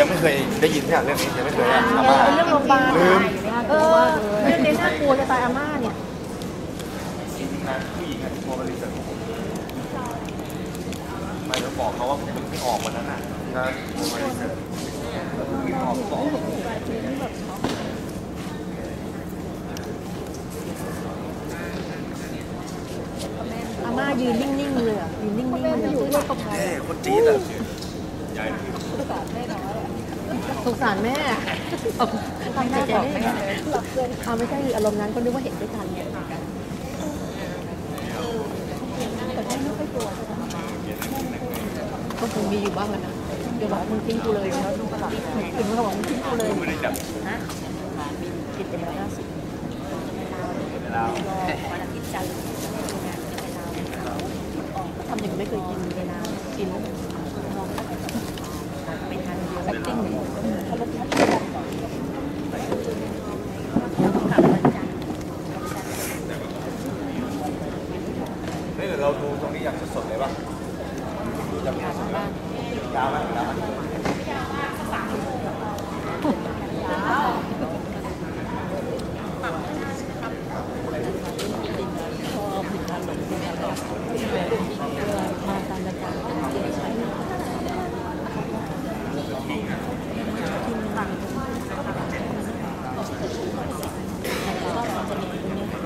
ยังไม่เคยได้ยินเนี่ยเรื่องนี้ยังไม่เคยอะอาม่าเรื่องโรงพยาบาลลืมเออเรื่องนี้น่ากลัวจะตายอาม่าเนี่ยนะผู้หญิงอะที่โทรมารีเสิร์ชผมไม่ต้องบอกเขาว่าผมไม่ออกวันนั้นน่ะนะโทรมารีเสิร์ชไม่ออกสองอาม่ายืนนิ่งๆเลยอะยืนนิ่งๆเลยอยู่ด้วยตรงไหนเอ้คนจีนอะใหญ่ งสารแม่ทำหน้าบอกแม่เอาไม่ใช่อารมณ์นั้นก็นึกว่าเห็นด้วยกันเนี่ยก็คงมีอยู่บ้างอะนะเดี๋ยวบอกมึงทิ้งกูเลยแล้วลูกก็หลับถึงเขาบอกมึงทิ้งกูเลยไม่ได้จับนะติดไปแล้วล่าสุดเวลาวันอาทิตย์จันทร์ทำอย่างไม่เคยกินเลยนะกินแล้วมองไปทานเดียวแอคติ้งเลยเขาลดน้ำหนักก่อนแล้วก็กลับวันจันทร์ เฮ้ยเดี๋ยวเราดูตรงนี้อย่างสดๆเลยป่ะดูจากนี้สดๆเลยยาวไหมยาวไหม พอถึงการหลงเนี่ยก็มาตามรายการก็จะใช้แล้วก็จะมีตรงนี้ก็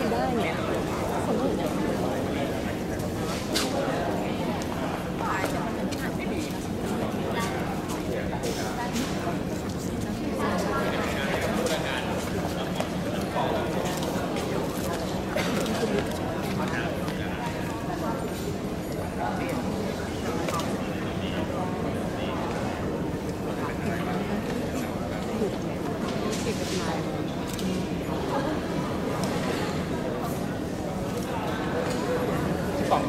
จะได้เนี่ยคนอื่นเนี่ย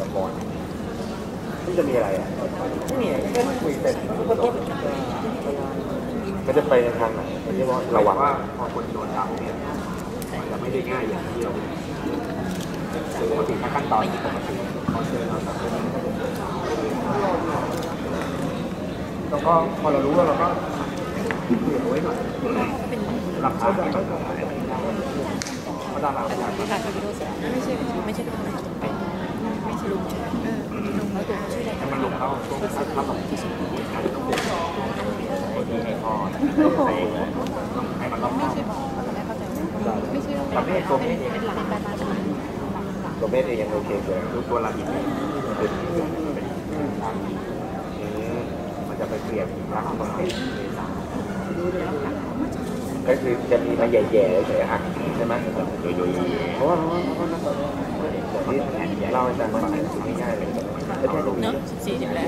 ละครนี่ จะมีอะไรอะไม่มีแค่คุยเสร็จก็จบมันจะไปในทางไหนมันจะว่าระวังว่าพอคนโดนจับเนี่ยมันจะไม่ได้ง่ายอย่างที่เราปกติถ้าขั้นตอนปกติพอเจอเราสักคนเราก็พอเรารู้แล้วเราก็เผื่อไว้หน่อยหลักฐานที่มันไม่ได้พราะดาราแต่เขาทางไม่ใช่ไม่ใช่ไม่ใช่ลุง ให้มันลงเข้าช่วงถ้าถ้าแบบอาจจะต้องเปลี่ยนคนที่ให้พ่อต้องให้มันล็อกเข้าไม่ใช่ประเภทตัวเมฆเป็นหลักตัวเมฆเองยังโอเคเลยดูตัวลาดินมันเป็นมันจะไปเปลี่ยนรักของเป็นก็คือจะมีมาแย่ๆเฉยๆอะใช่ไหมโยโย่เพราะว่าเพราะว่าที่เล่าให้ฟังว่ง่ายเลย สี่สิบแล้ว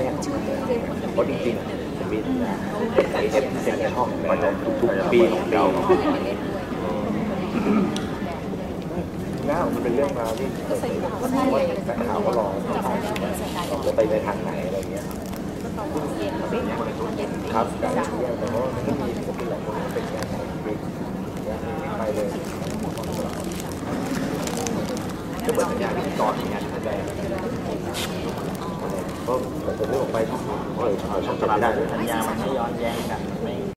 เพราะจริงๆชีวิตไอเอฟเซ็นในห้องมันจะทุกๆปีของปีแล้วมันเป็นเรื่องราวที่ว่าแต่ข่าวก็รอจะไปในทางไหนอะไรเงี้ยครับการเที่ยวแต่ว่ามันก็มีศิลปินหลายคนเป็นการใช้ชีวิตไปเลยก็เหมือนเป็นงานพิธีกรอย่างเงี้ยแสดง ก็แต่เรื่องออกไปเออช่องจะไม่ได้เลย สัญญามันไม่ย้อนแย้งกันไม่